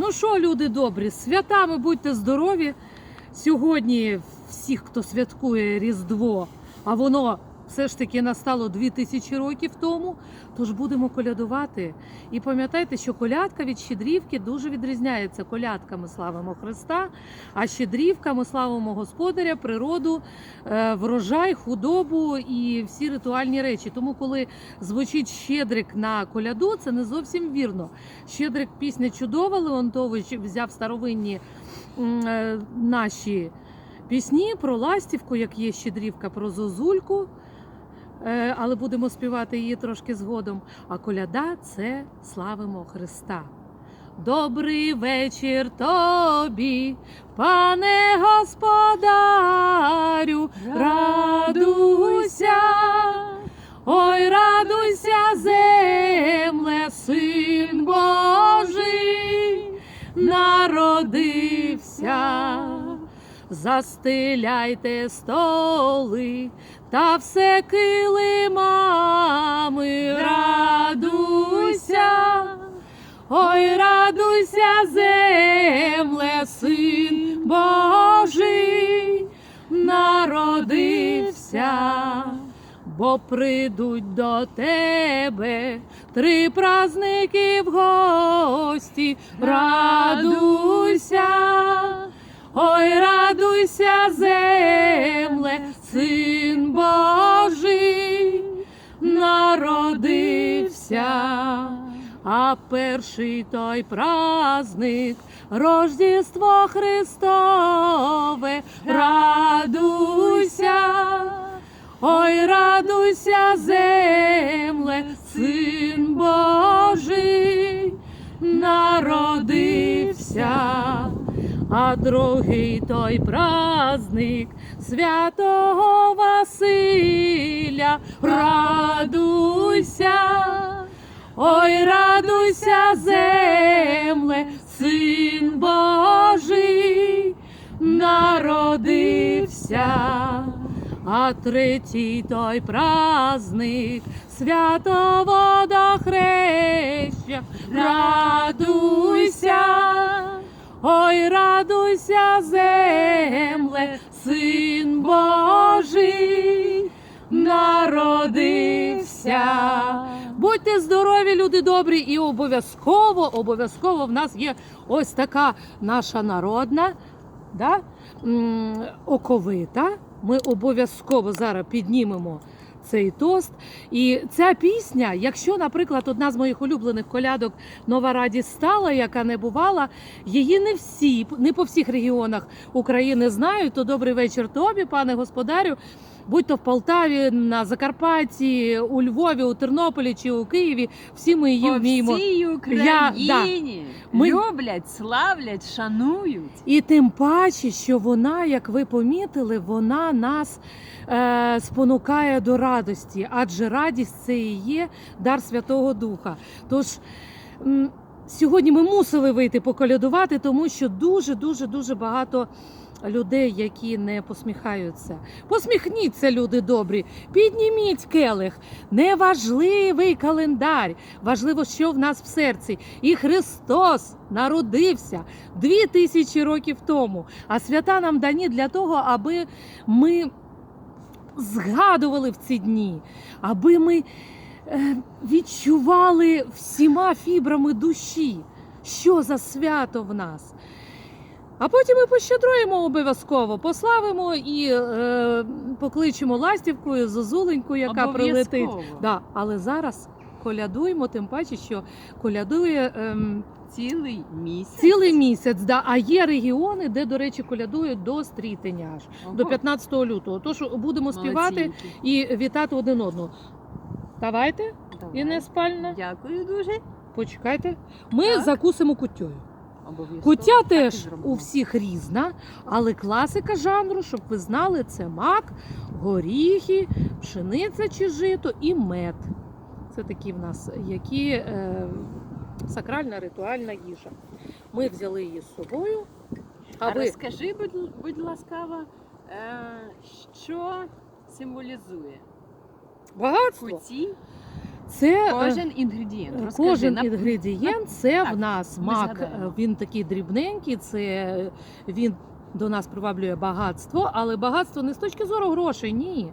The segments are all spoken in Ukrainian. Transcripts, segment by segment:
Ну що, люди добрі, святами будьте здорові. Сьогодні всіх, хто святкує Різдво, а воно все ж таки настало 2000 років тому. Тож будемо колядувати. І пам'ятайте, що колядка від щедрівки дуже відрізняється. Колядка ми славимо Христа, а щедрівка ми славимо Господаря, природу, е, врожай, худобу і всі ритуальні речі. Тому, коли звучить щедрик на коляду, це не зовсім вірно. Щедрик пісня чудова. Леонтович взяв старовинні е, наші пісні про ластівку, як є щедрівка про зозульку. Е, Але будемо співати її трошки згодом. А коляда це славимо Христа. Добрий вечір тобі, пане господарю, радуйся, ой, радуйся, земле, син Божий, народився. Застеляйте столи та все килимами, радуйся, ой, радуйся, земле, син Божий, народився, бо прийдуть до тебе три праздники в гості, радуйся. Ой, радуйся, земле, син Божий народився, а перший той праздник, Рождество Христове, радуйся, ой, радуйся, земле, син Божий народився. А другий той праздник святого Василя, радуйся, ой, радуйся, земле, син Божий народився. А третій той праздник святого хреща, радуйся. Ой, радуйся, земле, син Божий народився. Будьте здорові, люди добрі, і обов'язково, обов'язково в нас є ось така наша народна да, оковита. Ми обов'язково зараз піднімемо цей тост. І ця пісня, якщо, наприклад, одна з моїх улюблених колядок Нова радість стала, яка не бувала, її не всі, не по всіх регіонах України знають, то добрий вечір тобі, пане господарю. Будь то в Полтаві, на Закарпатті, у Львові, у Тернополі чи у Києві, всі ми її По вміємо. всій Я- Україні Ми- люблять, славлять, шанують. І тим паче, що вона, як ви помітили, вона нас е, спонукає до радості, адже радість це і є дар Святого Духа. Тож сьогодні ми мусили вийти поколядувати, тому що дуже, дуже, дуже багато. Людей, які не посміхаються, посміхніться, люди добрі, підніміть келих. Неважливий календар, важливо, що в нас в серці. І Христос народився дві тисячі років тому. А свята нам дані для того, аби ми згадували в ці дні, аби ми е, відчували всіма фібрами душі, що за свято в нас. А потім ми пощадруємо обов'язково, пославимо і е, покличемо ластівкою, зозуленьку, яка прилетить. Да, але зараз колядуємо, тим паче, що колядує ем, Цілий місяць. цілий місяць. Да, а є регіони, де, до речі, колядують до стрітення аж Ого. до 15 лютого. Тож будемо співати Молодцінькі. і вітати один одного. Давайте, Давай. і не спальна. Дякую дуже. Почекайте. Ми Так. закусимо куттєю. Куття теж у всіх різна, але класика жанру, щоб ви знали, це мак, горіхи, пшениця чи жито і мед. Це такі в нас які е, сакральна ритуальна їжа. Ми взяли її з собою. А А ви розкажи, будь, будь ласкаво, е, що символізує багатство? куті? Це е, Кожен інгредієнт. Розкажи, Кожен на- інгредієнт це Так, в нас мак. згадаємо. Він такий дрібненький. Це е, він до нас приваблює багатство, але багатство не з точки зору грошей, ні.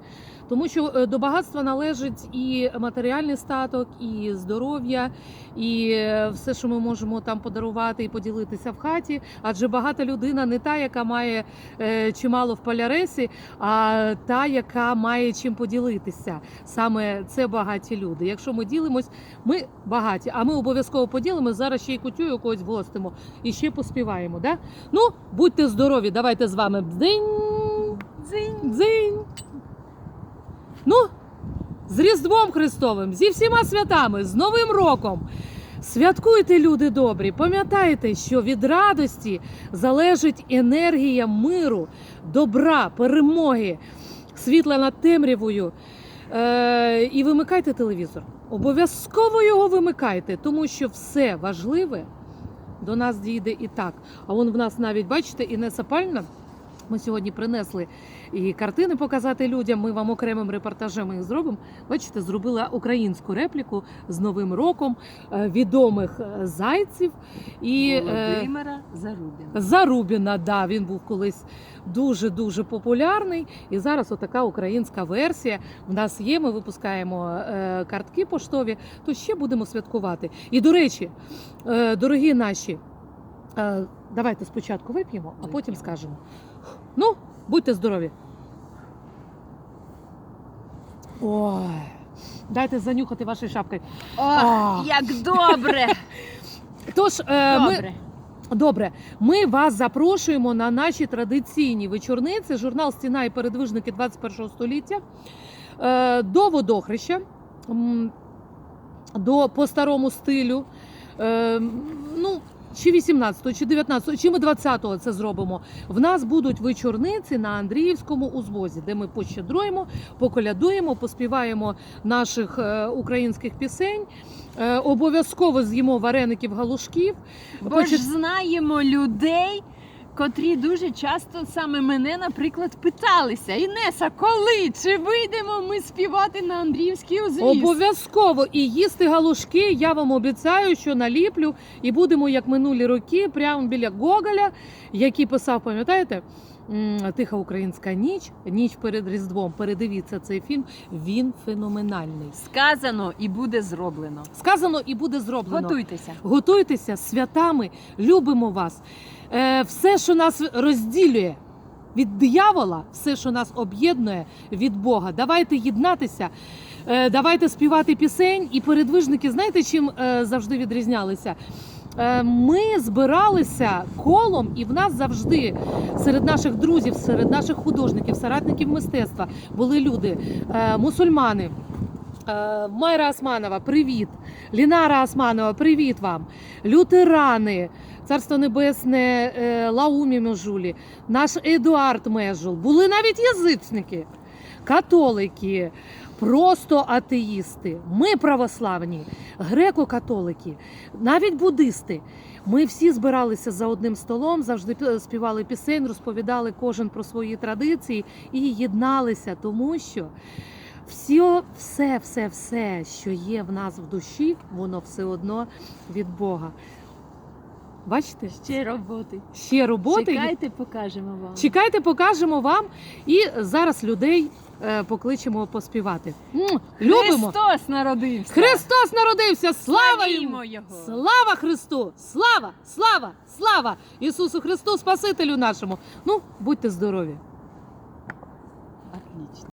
Тому що е, до багатства належить і матеріальний статок, і здоров'я, і е, все, що ми можемо там подарувати і поділитися в хаті. Адже багата людина не та, яка має е, чимало в поляресі, а та, яка має чим поділитися. Саме це багаті люди. Якщо ми ділимось, ми багаті, а ми обов'язково поділимось. Зараз ще й кутю когось гостимо і ще поспіваємо. Да? Ну, будьте здорові, давайте з вами бдзинь, Дзинь. дзинь. Ну, з Різдвом Христовим, зі всіма святами, з Новим роком. Святкуйте, люди добрі. Пам'ятайте, що від радості залежить енергія миру, добра, перемоги, світла над темрявою. Е, і вимикайте телевізор. Обов'язково його вимикайте, тому що все важливе до нас дійде і так. А вон в нас навіть, бачите, Інеса Пальна. Ми сьогодні принесли і картини показати людям. Ми вам окремим репортажем їх зробимо. Бачите, зробила українську репліку з Новим роком е, відомих е, зайців і е, Володимира Зарубіна. Зарубіна. Да, він був колись дуже дуже популярний. І зараз отака українська версія в нас є. Ми випускаємо картки поштові, то ще будемо святкувати. І до речі, дорогі наші, е, давайте спочатку вип'ємо, а потім скажемо. Ну, будьте здорові. Ой, дайте занюхати вашою шапкою. А. як добре! Тож, е, ми, Добре. Добре, ми вас запрошуємо на наші традиційні вечорниці, журнал Стіна і передвижники 21 століття е, до водохреща, м, до по старому стилю. Е, ну, чи 18-го, чи 19-го, чи ми 20-го це зробимо. В нас будуть вечорниці на Андріївському узвозі, де ми пощедруємо, поколядуємо, поспіваємо наших е, українських пісень. Е, обов'язково з'їмо вареників галушків. Бо Почи- ж знаємо людей, котрі дуже часто саме мене, наприклад, питалися: Інеса, коли? Чи вийдемо ми співати на Андріївський узвіз? Обов'язково і їсти галушки. Я вам обіцяю, що наліплю і будемо як минулі роки, прямо біля Гоголя, який писав, пам'ятаєте? Тиха українська ніч, ніч перед Різдвом. Передивіться цей фільм. Він феноменальний. Сказано і буде зроблено. Сказано і буде зроблено. Готуйтеся. Готуйтеся святами, любимо вас. Е, все, що нас розділює від диявола, все, що нас об'єднує від Бога. Давайте єднатися, е, давайте співати пісень. І передвижники, знаєте, чим е, завжди відрізнялися? Е, Ми збиралися колом, і в нас завжди серед наших друзів, серед наших художників, соратників мистецтва були люди, е, мусульмани. Е, Майра Османова, привіт! Лінара Османова, привіт вам! Лютерани, Царство Небесне, Лаумі Межулі, наш Едуард Межул. Були навіть язичники, католики, просто атеїсти. Ми православні, греко-католики, навіть буддисти. Ми всі збиралися за одним столом, завжди співали пісень, розповідали кожен про свої традиції і єдналися, тому що все, все, все, все, що є в нас в душі, воно все одно від Бога. Бачите? Ще роботи. Ще роботи. Чекайте, покажемо вам. Чекайте, покажемо вам. І зараз людей е, покличемо поспівати. М, Любимо! Христос народився. Христос народився! Слава йому! Славімо його. Слава Христу! Слава! Слава! Слава! Ісусу Христу, Спасителю нашому! Ну, будьте здорові! Отлично.